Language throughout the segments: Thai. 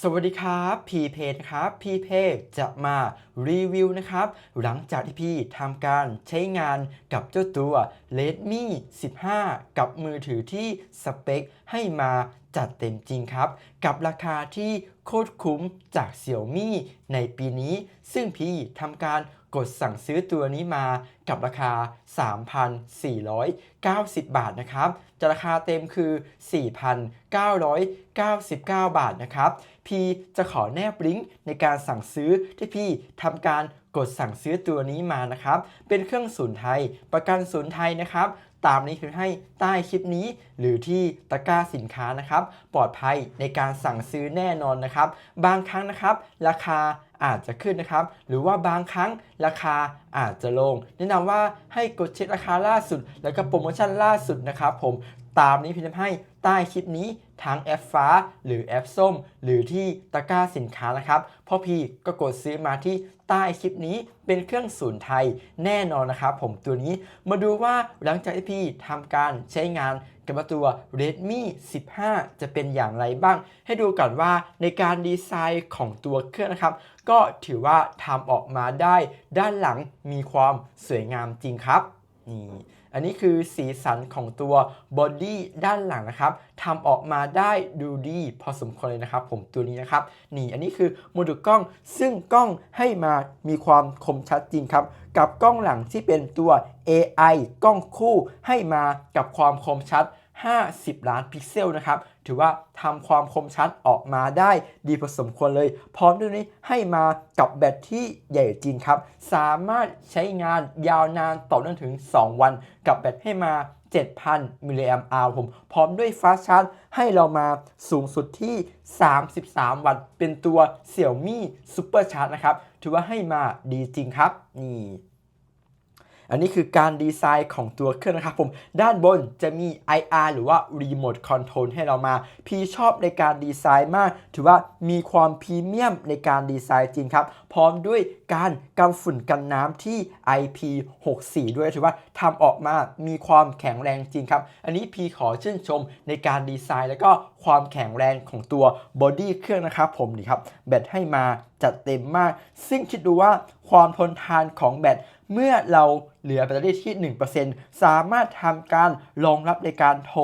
สวัสดีครับพีเพนะครับพีเพจะมารีวิวนะครับ หลังจากที่พี่ทำการใช้งานกับเจ้าตัว Redmi 15 กับมือถือที่สเปคให้มา จัดเต็มจริงครับ กับราคาที่โคตรคุ้มจาก Xiaomi ในปีนี้ ซึ่งพี่ทำการกดสั่งซื้อตัวนี้มากับราคา 3,490 บาทนะครับ จะราคาเต็มคือ 4,999 บาทนะครับ พี่จะขอแนบลิงก์ในการสั่งซื้อที่พี่ทำการกดสั่งซื้อตัวนี้มานะครับ เป็นเครื่องศูนย์ไทย ประกันศูนย์ไทยนะครับ ตามนี้คือให้ใต้คลิปนี้ หรือที่ตะกร้าสินค้านะครับ ปลอดภัยในการสั่งซื้อแน่นอนนะครับ บางครั้งนะครับ ราคาอาจจะขึ้นนะครับ หรือว่าบางครั้งราคาอาจจะลง แนะนำว่าให้กดเช็คราคาล่าสุด แล้วก็โปรโมชั่นล่าสุดนะครับ ผมตามนี้พี่ทำให้ใต้คลิปนี้ ทั้งแอปฟ้า หรือแอปส้ม หรือที่ตะกร้าสินค้านะครับพราะพี่ก็กดซื้อมาที่ใต้คลิปนี้เป็นเครื่องศูนย์ไทยแน่นอนนะครับผมตัวนี้มาดูว่าหลังจากที่พี่ทำการใช้งานกับตัว Redmi 15 จะเป็นอย่างไรบ้าง ให้ดูก่อนว่าในการดีไซน์ของตัวเครื่องนะครับ ก็ถือว่าทำออกมาได้ด้านหลังมีความสวยงามจริงครับนี่ อันนี้คือสีสันของตัวบอดี้ด้านหลังนะครับทำออกมาได้ดูดีพอสมควรเลยนะครับ ผมตัวนี้นะครับนี่อันนี้คือโมดูลกล้อง ซึ่งกล้องให้มามีความคมชัดจริงครับ กับกล้องหลังที่เป็นตัว AI กล้องคู่ให้มากับความคมชัด 50 ล้านพิกเซลนะครับ ถือว่าทำความคมชัดออกมาได้ดีพอสมควรเลย พร้อมด้วยนี้ให้มากับแบตที่ใหญ่จริงครับ สามารถใช้งานยาวนานต่อเนื่องถึง 2 วัน กับแบตให้มา 7,000 มิลลิแอมป์ผม พร้อมด้วยฟาสชาร์จให้เรามาสูงสุดที่ 33 วัตต์ เป็นตัว Xiaomi Super Charge นะครับ ถือว่าให้มาดีจริงครับ นี่ อันนี้คือการดีไซน์ของตัวเครื่องนะครับผม ด้านบนจะมี IR หรือว่า Remote Control ให้เรามา พี่ชอบในการดีไซน์มาก ถือว่ามีความพรีเมียมในการดีไซน์จริงครับ พร้อมด้วย การกันฝุ่นกันน้ำที่ IP64 ด้วยถือว่าทำออกมามีความแข็งแรงจริงครับ อันนี้พีขอชื่นชมในการดีไซน์ แล้วก็ความแข็งแรงของตัวบอดี้เครื่องนะครับผมนี่ครับแบตให้มาจัดเต็มมาก ซึ่งคิดดูว่าความทนทานของแบตเมื่อเราเหลือแบตเตอรี่ที่ 1%สามารถทำการรองรับในการโทร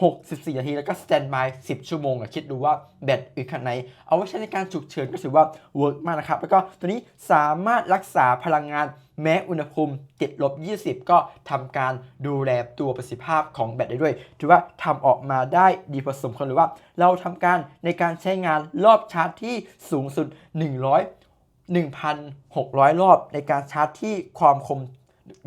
64 นาที แล้วก็สแตนบาย 10 ชั่วโมงอะคิดดูว่าแบตอึดขนาดไหน เอาไว้ใช้ในการฉุกเฉินก็ถือว่าเวิร์กมากนะครับ แล้วก็ตัวนี้สามารถรักษาพลังงานแม้อุณหภูมิติดลบ 20 ก็ทำการดูแลตัวประสิทธิภาพของแบตได้ด้วย ถือว่าทำออกมาได้ดีพอสมควรหรือว่า เราทำการในการใช้งานรอบชาร์จที่สูงสุด 100 1,600 รอบในการชาร์จที่ความคม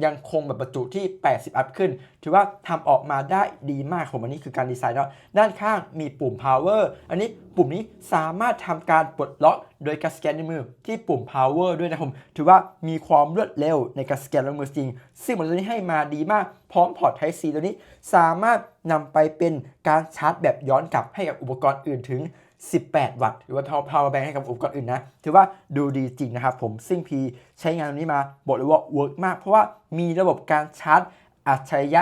ยังคงแบบบรรจุที่ 80 อัพขึ้น ถือว่าทำออกมาได้ดีมากผมอันนี้คือการดีไซน์เนาะด้านข้างมีปุ่ม power อันนี้ปุ่มนี้สามารถทำการปลดล็อกโดยการสแกนนิ้วมือที่ปุ่ม power ด้วยนะผมถือว่ามีความรวดเร็วในการสแกนนิ้วมือจริง ซึ่งมันตัวนี้ให้มาดีมากพร้อมพอร์ต Type C ตัวนี้สามารถนำไปเป็นการชาร์จแบบย้อนกลับให้กับอุปกรณ์อื่นถึง 18 วัตต์ หรือว่า power bank ให้กับอุปกรณ์อื่นนะ ถือว่าดูดีจริงนะครับ ผมซึ่งพีใช้งานตรงนี้มาบอกเลยว่าเวิร์กมาก เพราะว่ามีระบบการชาร์จอัจฉริยะ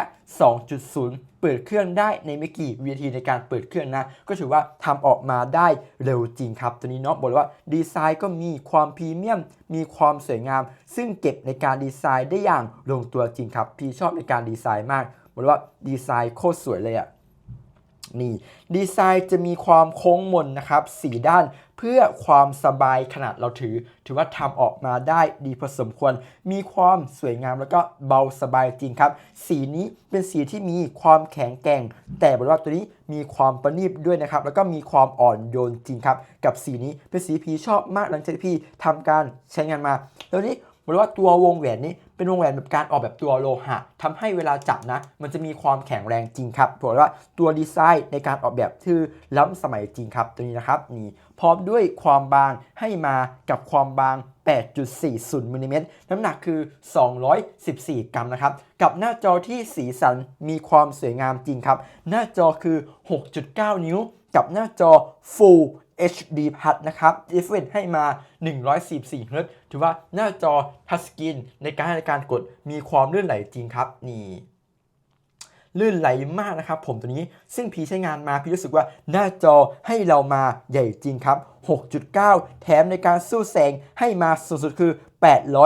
2.0 เปิดเครื่องได้ในไม่กี่วินาทีในการเปิดเครื่องนะ ก็ถือว่าทำออกมาได้เร็วจริงครับ ตัวนี้เนาะบอกเลยว่าดีไซน์ก็มีความพรีเมียม มีความสวยงาม ซึ่งเก็บในการดีไซน์ได้อย่างลงตัวจริงครับ พี่ชอบในการดีไซน์มาก บอกเลยว่าดีไซน์โคตรสวยเลยอะ นี่ดีไซน์จะมีความโค้งมนนะครับสีด้านเพื่อความสบายขนาดเราถือ ถือว่าทำออกมาได้ดีพอสมควร มีความสวยงามแล้วก็เบาสบายจริงครับ สีนี้เป็นสีที่มีความแข็งแกร่ง แต่บอกว่าตัวนี้มีความประณีตด้วยนะครับ แล้วก็มีความอ่อนโยนจริงครับ กับสีนี้เป็นสีพีชอบมากหลังจากที่พี่ทำการใช้งานมา แล้วนี้ บอกว่าตัววงแหวนนี้เป็นวงแหวนแบบการออกแบบตัวโลหะทำให้เวลาจับนะ มันจะมีความแข็งแรงจริงครับบอกว่าตัวดีไซน์ในการออกแบบคือล้ำสมัยจริงครับตัวนี้นะครับนี่พร้อมด้วยความบางให้มากับความบาง 8.40มิลลิเมตรน้ำหนักคือ 214 กรัมนะครับ กับหน้าจอที่สีสันมีความสวยงามจริงครับ หน้าจอคือ 6.9 นิ้ว กับหน้าจอ Full HD Plus นะครับ d i f f e r e n c ให้มา 144 Hz ถือว่าหน้าจอทัชสกรีนในการในการกดมีความลื่นไหลจริงครับ นี่ ลื่นไหลมากนะครับผมตัวนี้ซึ่งพีใช้งานมา พี่รู้สึกว่าหน้าจอให้เรามาใหญ่จริงครับ 6.9 แถมในการสู้แสงให้มาสูงสุดคือ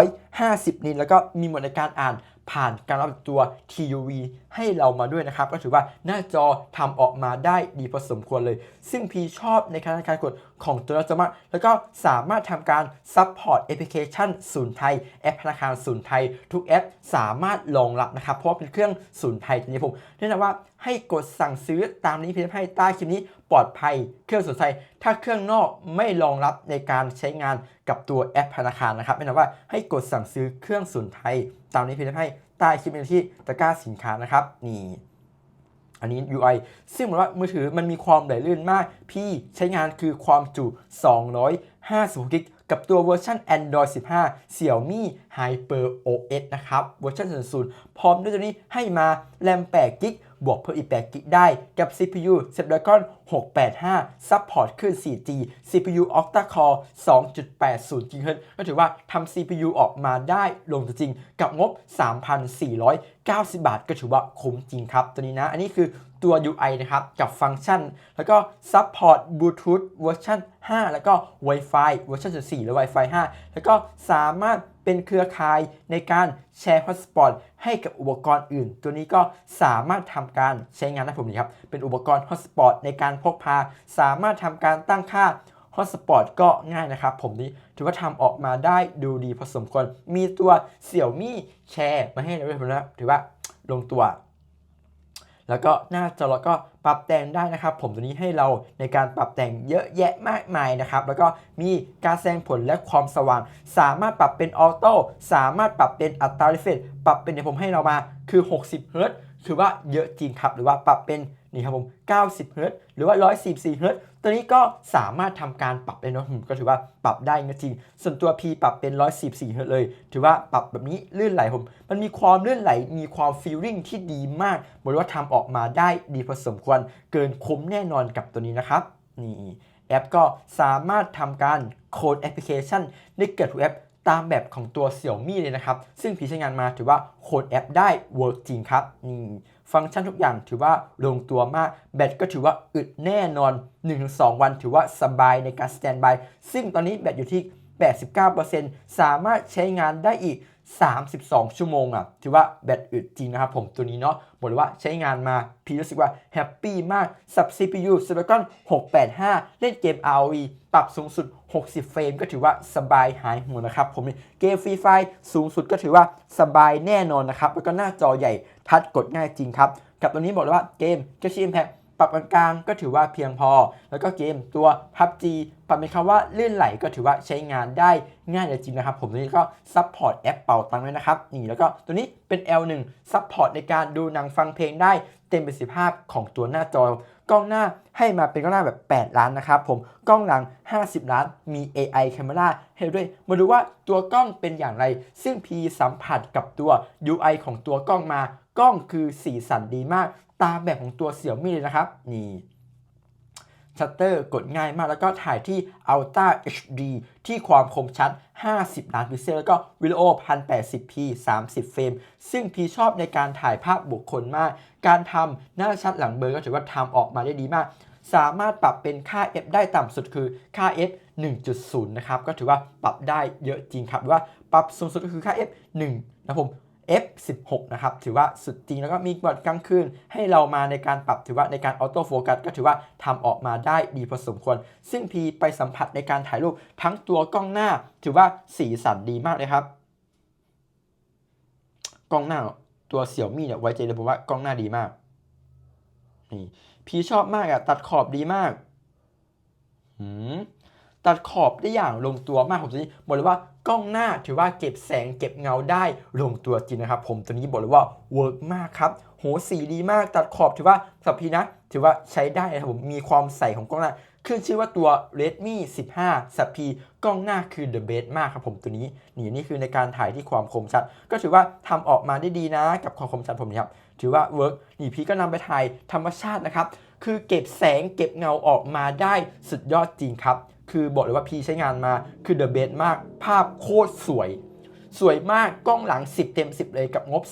850 นิตแล้วก็มีหมดในการอ่านผ่านการรับตัว TUV ให้เรามาด้วยนะครับ ก็ถือว่าหน้าจอทำออกมาได้ดีพอสมควรเลย ซึ่งพีชอบในการการกดของตัวเราจะมาแล้วก็สามารถทำการซัพพอร์ตแอปพลิเคชันศูนย์ไทย แอปธนาคารศูนย์ไทย ทุกแอปสามารถรองรับนะครับ เพราะว่าเป็นเครื่องศูนย์ไทยทีนี้ผมแนะนำว่าให้กดสั่งซื้อตามนี้เพียงให้ใต้คลิปนี้ปลอดภัย เครื่องศูนย์ไทยถ้าเครื่องนอกไม่รองรับในการใช้งานกับตัวแอปธนาคารนะครับแนะนำว่าให้กดสั่งซื้อเครื่องศูนย์ไทย ตามนี้เพียงให้ ใต้คลิปนี้ที่ตะกร้าสินค้านะครับนี่อันนี้ UI ซึ่งเหมือนว่ามือถือมันมีความไหลลื่นมาก พี่ใช้งานคือความจุ256กิกกับตัวเวอร์ชัน Android 15 Xiaomi Hyper OS นะครับ เวอร์ชัน00พร้อมด้วยตัวนี้ให้มาแรม8กิก บวกเพิ่มอีก8กิกได้กับ CPU Snapdragon 685 Support ขึ้น 4G CPU Octa Core 2.80 GHz ก็ถือว่าทำ CPU ออกมาได้ลงจริงกับงบ 3,400 90 บาทก็ถือว่าคุ้มจริงครับตัวนี้นะ อันนี้คือตัว UI นะครับ กับฟังก์ชัน แล้วก็ Support Bluetooth เวอร์ชัน5 แล้วก็ Wi-Fi เวอร์ชัน4และ Wi-Fi 5 แล้วก็สามารถเป็นเครือข่ายในการแชร์ฮอตสปอตให้กับอุปกรณ์อื่น ตัวนี้ก็สามารถทำการใช้งานได้ผมนี่ครับ เป็นอุปกรณ์ฮอตสปอตในการพกพา สามารถทำการตั้งค่า ฮอตสปอตก็ง่ายนะครับ ผมนี้ถือว่าทำออกมาได้ดูดีพอสมควร มีตัวเสี่ยวมี่แชร์มาให้เราด้วยผมนะถือว่าลงตัว แล้วก็หน้าจอเราก็ปรับแต่งได้นะครับ ผมตัวนี้ให้เราในการปรับแต่งเยอะแยะมากมายนะครับ แล้วก็มีการแสดงผลและความสว่าง สามารถปรับเป็นออโต้สามารถปรับเป็นอัตราเรฟเฟรปรับเป็นเดี๋ยวผมให้เรามาคือ 60เฮิรตซ์คือว่าเยอะจริงครับ หรือว่าปรับเป็นนี่ครับผม90เฮิรตซ์หรือว่า144เฮิรตซ์ ตัวนี้ก็สามารถทำการปรับได้นะผมก็ถือว่าปรับได้จริง ส่วนตัว P ปรับเป็น144เฮิรตเลย ถือว่าปรับแบบนี้ลื่นไหลผม มันมีความลื่นไหล มีความฟีลลิ่งที่ดีมากบอกเลยว่าทำออกมาได้ดีพอสมควร เกินคุ้มแน่นอนกับตัวนี้นะครับ นี่แอปก็สามารถทำการโค้ดแอปพลิเคชันได้เกิดทุกแอปตามแบบของตัว Xiaomi เลยนะครับ ซึ่งพี่ใช้งานมาถือว่าโค้ดแอปได้เวิร์กจริงครับนี่ ฟังก์ชันทุกอย่างถือว่าลงตัวมาก แบตก็ถือว่าอึดแน่นอน 1-2 วันถือว่าสบายในการสแตนบาย ซึ่งตอนนี้แบตอยู่ที่ 89%สามารถใช้งานได้อีก 32 ชั่วโมงอะถือว่าแบตอึดจริงนะครับผมตัวนี้เนาะบอกเลยว่าใช้งานมาพี่รู้สึกว่าแฮปปี้มากสับ CPU Snapdragon 685 เล่นเกม ROV ปรับสูงสุด 60 เฟรมก็ถือว่าสบายหายหัวนะครับผมเกมฟรีไฟสูงสุดก็ถือว่าสบายแน่นอนนะครับ แล้วก็หน้าจอใหญ่ทัดกดง่ายจริงครับ กับตัวนี้บอกเลยว่าเกม g e s h i Impact รับกลางๆก็ถือว่าเพียงพอ แล้วก็เกมตัว PUBG ปรับเป็นคำว่าลื่นไหลก็ถือว่าใช้งานได้ง่ายเลยจริงนะครับ ผมตัวนี้ก็ซัพพอร์ตแอปเป่าตังค์ด้วยนะครับนี่แล้วก็ตัวนี้เป็น L1 ซัพพอร์ตในการดูหนังฟังเพลงได้เต็มประสิทธิภาพของตัวหน้าจอกล้องหน้าให้มาเป็นกล้องหน้าแบบ 8 ล้านนะครับผมกล้องหลัง 50 ล้านมี AI Camera ให้ด้วย มาดูว่าตัวกล้องเป็นอย่างไร ซึ่ง P สัมผัสกับตัว UI ของตัวกล้องมา กล้องคือสีสันดีมาก ตามแบบของตัวเสี่ยวมี่เลยนะครับ นี่ชัตเตอร์กดง่ายมากแล้วก็ถ่ายที่ Ultra HD ที่ความคมชัด 50 ล้านพิกเซล แล้วก็วิดีโอ 1080p 30 เฟรม ซึ่งพีชอบในการถ่ายภาพบุคคลมาก การทำหน้าชัดหลังเบลอก็ถือว่าทำออกมาได้ดีมาก สามารถปรับเป็นค่า f ได้ต่ำสุดคือค่า f 1.0 นะครับ ก็ถือว่าปรับได้เยอะจริงครับหรือว่าปรับสูงสุดก็คือค่า f 1นะผม F16 นะครับ ถือว่าสุดจริงแล้วก็มีบอดกลางคืนให้เรามาในการปรับถือว่าในการออโต้โฟกัสก็ถือว่าทำออกมาได้ดีพอสมควร ซึ่งพีไปสัมผัสในการถ่ายรูปทั้งตัวกล้องหน้า ถือว่าสีสันดีมากเลยครับ กล้องหน้าตัวเสี่ยวมี่เนี่ยไว้ใจเลยผมว่ากล้องหน้าดีมากนี่พีชอบมากอะตัดขอบดีมากหืมตัดขอบได้อย่างลงตัวมากผมตัวนี้บอกเลยว่า กล้องหน้าถือว่าเก็บแสงเก็บเงาได้ลงตัวจริงนะครับ ผมตัวนี้บอกเลยว่าเวิร์กมากครับโหสีดีมากตัดขอบถือว่าสับพีนะ ถือว่าใช้ได้นะครับผมมีความใสของกล้องหน้าขึ้นชื่อว่าตัว Redmi 15 สับพีกล้องหน้าคือ the best มากครับผมตัวนี้นี่นี่คือในการถ่ายที่ความคมชัด ก็ถือว่าทำออกมาได้ดีนะกับความคมชัดผมนี่ครับถือว่าเวิร์กนี่พี่ก็นำไปถ่ายธรรมชาตินะครับคือเก็บแสงเก็บเงาออกมาได้สุดยอดจริงครับ คือบอกเลยว่าพีใช้งานมาคือเดอะเบสมากภาพโคตรสวย สวยมากกล้องหลัง 10 เต็ม 10 เลยกับงบ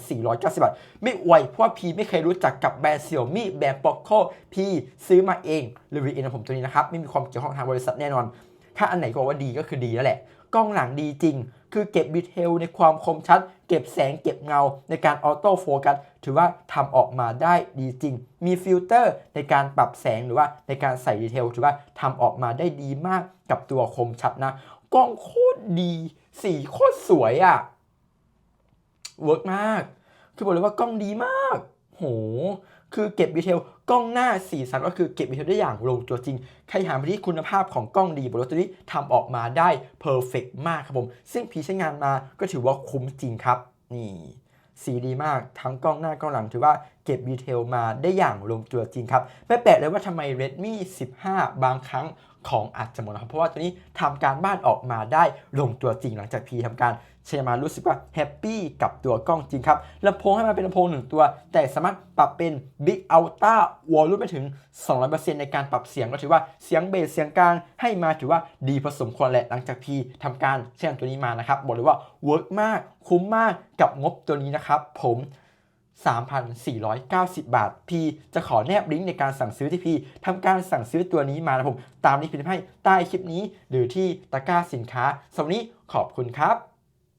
3,490 บาท ไม่อวยเพราะว่าพีไม่เคยรู้จักกับแบรนด์ Xiaomi แบรนด์ Poco พีซื้อมาเองรีวิวเองนะผมตัวนี้นะครับ ไม่มีความเกี่ยวข้องทางบริษัทแน่นอน ถ้าอันไหนก็บอกว่าดีก็คือดีแล้วแหละ กล้องหลังดีจริง คือเก็บดีเทลในความคมชัด เก็บแสงเก็บเงาในการออโต้โฟกัสถือว่าทำออกมาได้ดีจริง มีฟิลเตอร์ในการปรับแสงหรือว่าในการใส่ดีเทลถือว่าทำออกมาได้ดีมากกับตัวคมชัดนะกล้องโคตรดี สีโคตรสวยอะ่ะเวิร์กมาก คือบอกเลยว่ากล้องดีมาก โห คือเก็บดีเทล กล้องหน้าสีสันก็คือเก็บดีเทลได้อย่างลงตัวจริง ใครหาไปที่คุณภาพของกล้องดีบอกเลยว่าตัวนี้ทำออกมาได้เพอร์เฟกมากครับผม ซึ่งพีใช้งานมาก็ถือว่าคุ้มจริงครับ นี่สีดีมากทั้งกล้องหน้ากล้องหลังถือว่าเก็บดีเทลมาได้อย่างลงตัวจริงครับ ไม่แปลกเลยว่าทำไม Redmi 15 บางครั้งของอาจจะหมดนะครับเพราะว่าตัวนี้ทำการบ้านออกมาได้ลงตัวจริงหลังจากพีทำการ ใช้มารู้สึกว่าแฮปปี้กับตัวกล้องจริงครับลำโพงให้มาเป็นลำโพงหนึ่งตัว แต่สามารถปรับเป็น Big Ultra Volume ไปถึง 200%ในการปรับเสียงก็ถือว่าเสียงเบสเสียงกลางให้มาถือว่าดีพอสมควรแหละหลังจากพีทำการใช้งานตัวนี้มานะครับ บอกเลยว่าเวิร์กมากคุ้มมากกับงบตัวนี้นะครับผม3,490 บาท พี่จะขอแนบลิงก์ในการสั่งซื้อที่พี่ทำการสั่งซื้อตัวนี้มานะผม ตามนี้พิมพ์ให้ใต้คลิปนี้ หรือที่ตะกร้าสินค้าสำหรับวันนี้ขอบคุณครับ